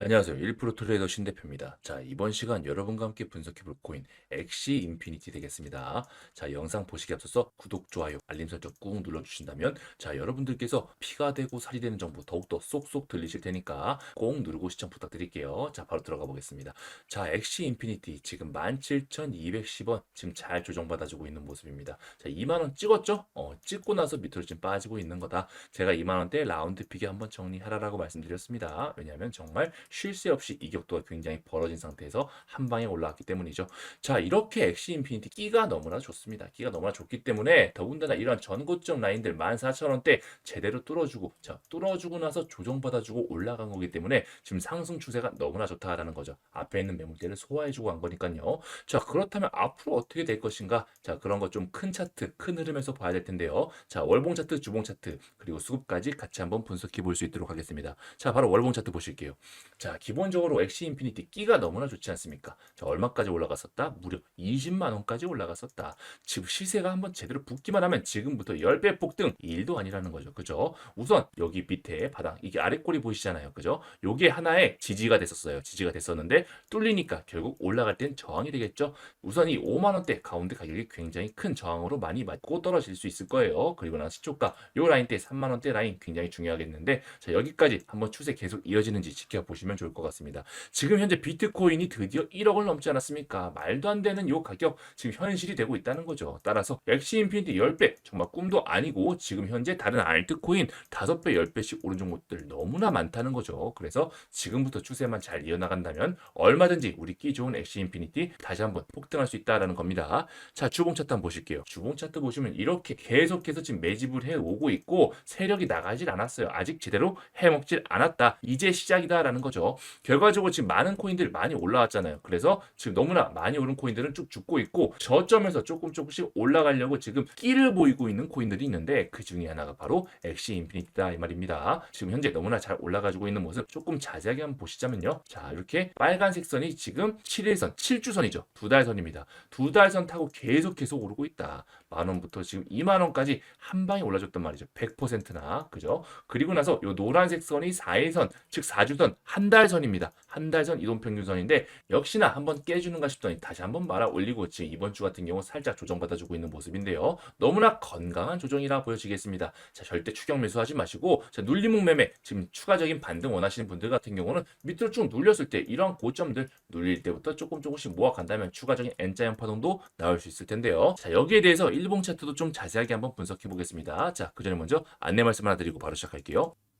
안녕하세요. 1% 트레이더 신 대표입니다. 자, 이번 시간 여러분과 함께 분석해 볼 코인 엑시 인피니티 되겠습니다. 자, 영상 보시기 앞서서 구독, 좋아요, 알림 설정 꾹 눌러 주신다면 자, 여러분들께서 피가 되고 살이 되는 정보 더욱더 쏙쏙 들리실 테니까 꼭 누르고 시청 부탁드릴게요. 자, 바로 들어가 보겠습니다. 자, 엑시 인피니티 지금 17,210원 지금 잘 조정받아 주고 있는 모습입니다. 자, 2만 원 찍었죠? 어, 찍고 나서 밑으로 지금 빠지고 있는 거다. 제가 2만 원대 라운드 픽에 한번 정리하라라고 말씀드렸습니다. 왜냐하면 정말 쉴 새 없이 이 격도가 굉장히 벌어진 상태에서 한 방에 올라왔기 때문이죠. 자, 이렇게 엑시 인피니티 끼가 너무나 좋습니다. 끼가 너무나 좋기 때문에 더군다나 이런 전고점 라인들 14,000원대 제대로 뚫어주고 자, 뚫어주고 나서 조정받아주고 올라간 거기 때문에 지금 상승 추세가 너무나 좋다라는 거죠. 앞에 있는 매물대를 소화해주고 간 거니까요. 자, 그렇다면 앞으로 어떻게 될 것인가? 자, 그런 거 좀 큰 차트, 큰 흐름에서 봐야 될 텐데요. 자, 월봉 차트, 주봉 차트, 그리고 수급까지 같이 한번 분석해 볼 수 있도록 하겠습니다. 자, 바로 월봉 차트 보실게요. 자, 기본적으로 엑시 인피니티 끼가 너무나 좋지 않습니까? 자, 얼마까지 올라갔었다? 무려 20만 원까지 올라갔었다. 지금 시세가 한번 제대로 붙기만 하면 지금부터 10배 폭등 1도 아니라는 거죠. 그죠? 우선 여기 밑에 바닥 이게 아래 꼬리 보이시잖아요. 그죠? 요게 하나의 지지가 됐었어요. 지지가 됐었는데 뚫리니까 결국 올라갈 땐 저항이 되겠죠. 우선 이 5만 원대 가운데 가격이 굉장히 큰 저항으로 많이 맞고 떨어질 수 있을 거예요. 그리고 나서 시초가 요 라인대 3만 원대 라인 굉장히 중요하겠는데 자, 여기까지 한번 추세 계속 이어지는지 지켜보시면 좋을 것 같습니다. 지금 현재 비트코인이 드디어 1억을 넘지 않았습니까? 말도 안 되는 요 가격 지금 현실이 되고 있다는 거죠. 따라서 엑시 인피니티 10배 정말 꿈도 아니고 지금 현재 다른 알트코인 5배 10배씩 오른 종목들 너무나 많다는 거죠. 그래서 지금부터 추세만 잘 이어나간다면 얼마든지 우리 끼 좋은 엑시 인피니티 다시 한번 폭등할 수 있다라는 겁니다. 자 주봉 차트 한번 보실게요. 주봉 차트 보시면 이렇게 계속해서 지금 매집을 해 오고 있고 세력이 나가질 않았어요. 아직 제대로 해먹질 않았다. 이제 시작이다라는 거죠. 결과적으로 지금 많은 코인들이 많이 올라왔잖아요. 그래서 지금 너무나 많이 오른 코인들은 쭉 죽고 있고 저점에서 조금 조금씩 올라가려고 지금 끼를 보이고 있는 코인들이 있는데 그 중에 하나가 바로 엑시 인피니티다 이 말입니다. 지금 현재 너무나 잘 올라가지고 있는 모습 조금 자세하게 한번 보시자면요. 자 이렇게 빨간색 선이 지금 7일선, 7주선이죠. 두 달 선입니다. 두 달 선 타고 계속 계속 오르고 있다. 만 원부터 지금 2만 원까지 한 방에 올라줬단 말이죠. 100%나 그죠? 그리고 나서 요 노란색 선이 4일선, 즉 4주선 한 달선입니다. 한 달선 이동평균선인데 역시나 한번 깨주는가 싶더니 다시 한번 말아 올리고 지금 이번 주 같은 경우 살짝 조정받아주고 있는 모습인데요. 너무나 건강한 조정이라 보여지겠습니다. 자 절대 추격 매수하지 마시고 자 눌리목 매매 지금 추가적인 반등 원하시는 분들 같은 경우는 밑으로 쭉 눌렸을 때 이러한 고점들 눌릴 때부터 조금 조금씩 모아간다면 추가적인 N자형 파동도 나올 수 있을 텐데요. 자 여기에 대해서 일봉 차트도 좀 자세하게 한번 분석해 보겠습니다. 자그 전에 먼저 안내 말씀 하나 드리고 바로 시작할게요.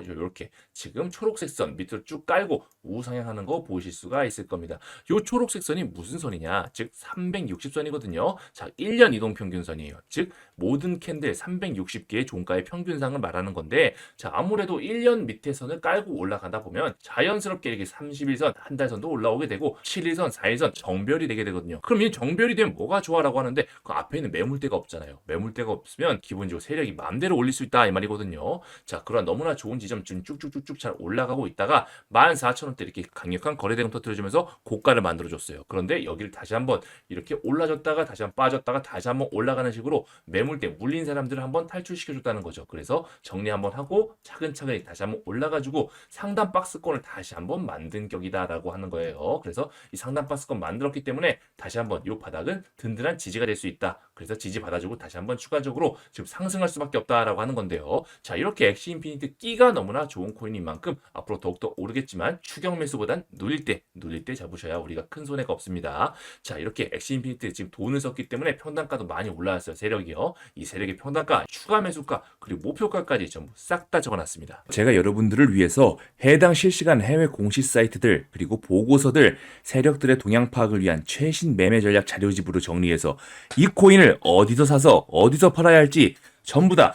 이렇게 지금 초록색 선 밑으로 쭉 깔고 우상향하는 거 보실 수가 있을 겁니다. 이 초록색 선이 무슨 선이냐? 즉 360선이거든요. 자, 1년 이동 평균선이에요. 즉 모든 캔들 360개의 종가의 평균상을 말하는 건데 자, 아무래도 1년 밑에 선을 깔고 올라가다 보면 자연스럽게 이렇게 31선, 한 달 선도 올라오게 되고 7일선, 4일선 정별이 되게 되거든요. 그럼 이 정별이 되면 뭐가 좋아라고 하는데 그 앞에는 매물대가 없잖아요. 매물대가 없으면 기본적으로 세력이 마음대로 올릴 수 있다 이 말이거든요. 자, 그런 너무나 좋은 지점 좀 쭉쭉쭉쭉 잘 올라가고 있다가 14,000원대 이렇게 강력한 거래대금 터뜨려주면서 고가를 만들어줬어요. 그런데 여기를 다시 한번 이렇게 올라졌다가 다시 한번 빠졌다가 다시 한번 올라가는 식으로 매물대 물린 사람들을 한번 탈출시켜줬다는 거죠. 그래서 정리 한번 하고 차근차근히 다시 한번 올라가지고 상단 박스권을 다시 한번 만든 격이다라고 하는 거예요. 그래서 이 상단 박스권 만들었기 때문에 다시 한번 이 바닥은 든든한 지지가 될 수 있다. 그래서 지지 받아주고 다시 한번 추가적으로 지금 상승할 수밖에 없다라고 하는 건데요. 자 이렇게 엑시 인피니트 끼가 너무나 좋은 코인인 만큼 앞으로 더욱더 오르겠지만 추경 매수보단 눌릴 때 눌릴 때 잡으셔야 우리가 큰 손해가 없습니다. 자 이렇게 엑시 인피니트 지금 돈을 썼기 때문에 평단가도 많이 올라왔어요. 세력이요. 이 세력의 평단가, 추가 매수가 그리고 목표가까지 전부 싹 다 적어놨습니다. 제가 여러분들을 위해서 해당 실시간 해외 공시 사이트들 그리고 보고서들 세력들의 동향 파악을 위한 최신 매매 전략 자료집으로 정리해서 이 코인 을 어디서 사서 어디서 팔아야 할지 전부 다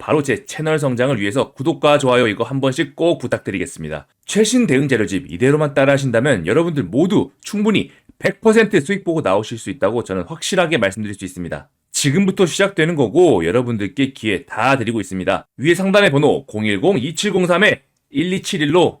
바로 제 채널 성장을 위해서 구독과 좋아요 이거 한 번씩 꼭 부탁드리겠습니다. 최신 대응 자료집 이대로만 따라 하신다면 여러분들 모두 충분히 100% 수익 보고 나오실 수 있다고 저는 확실하게 말씀드릴 수 있습니다. 지금부터 시작되는 거고 여러분들께 기회 다 드리고 있습니다. 위에 상단의 번호 010-2703-1271로